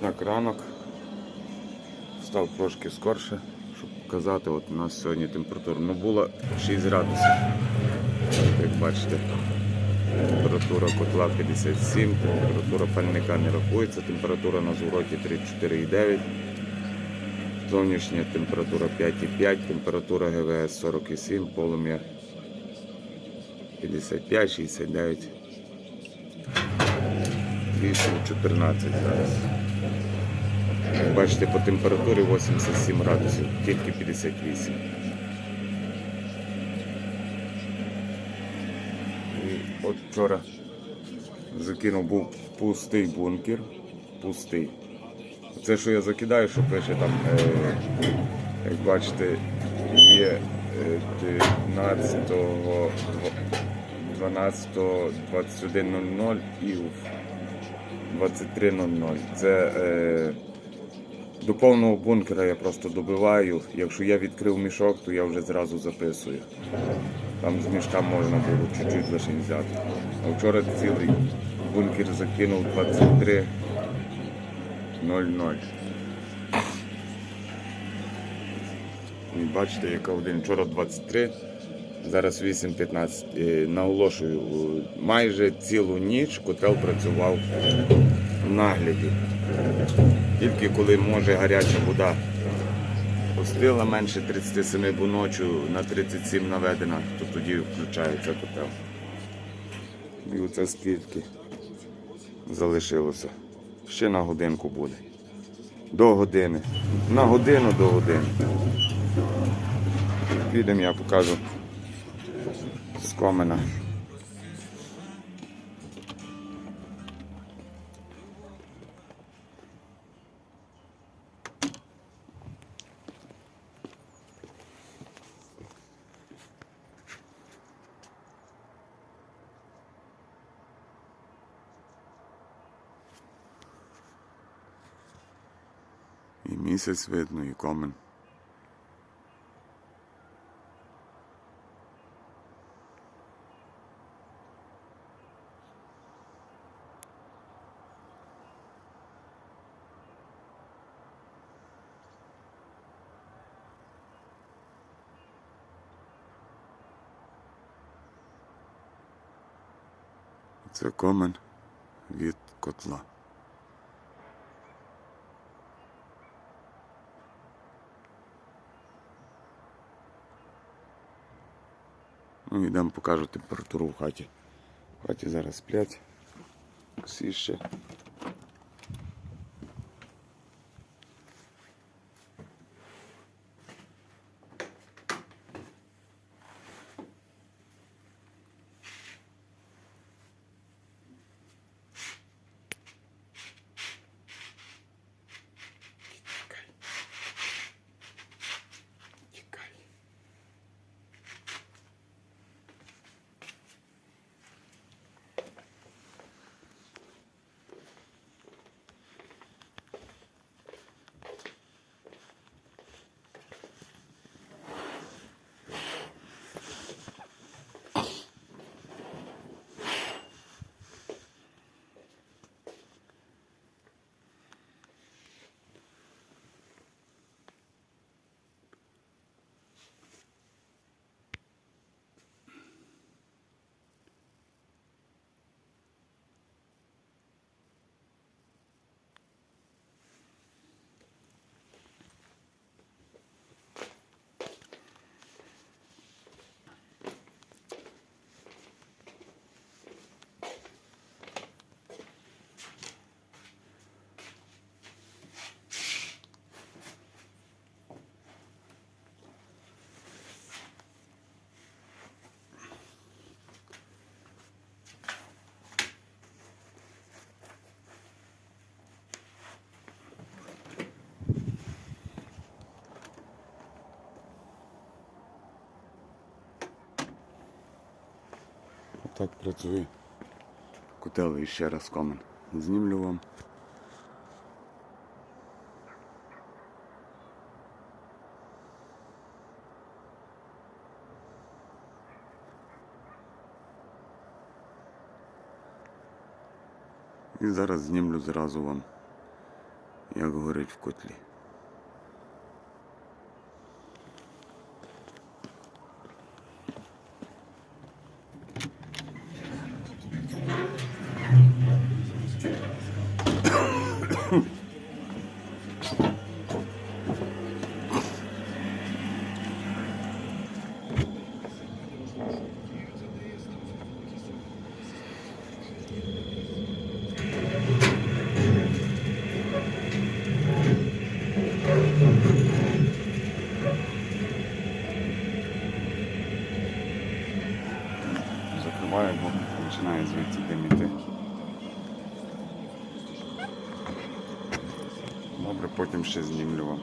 Так, ранок. Встав трошки скорше, щоб показати. От у нас сьогодні температура. Ну було 6 градусів. Як бачите, температура котла 57, температура пальника не рахується, температура на звороті 34,9. Зовнішня температура 5,5, температура ГВС 47, полум'я 55, 69. 8-14 зараз. Бачите, по температурі 87 градусів, тільки 58. І от вчора закинув був пустий бункер. Пустий. Це, що я закидаю, що пише там, е, як бачите, є е, 12 12 21.00 і 23.00. Це е, до повного бункера я просто добиваю. Якщо я відкрив мішок, то я вже зразу записую. Там з мішка можна було чуть-чуть лише взяти. А вчора цілий бункер закинув 23.00. І бачите, яка один вчора 23, зараз 8.15. Е, Наголошую, майже цілу ніч котел працював нагляді. Тільки коли може гаряча вода остила менше 37, бо ночі на 37 наведена, то тоді включається котел. І оце скільки залишилося. Ще на годинку буде. До години. На годину до години. Підемо, я покажу з комена. І місяць видно, і комен. Це комен від котла. Ну, йдемо покажу температуру в хаті. В хаті зараз сплять. Всі. Так працює котел ще раз комен. Знімлю вам. І зараз знімлю зразу вам як горить в котлі. Закриваю, бо починає звідси диміти. Добре, потім ще знімлю вам.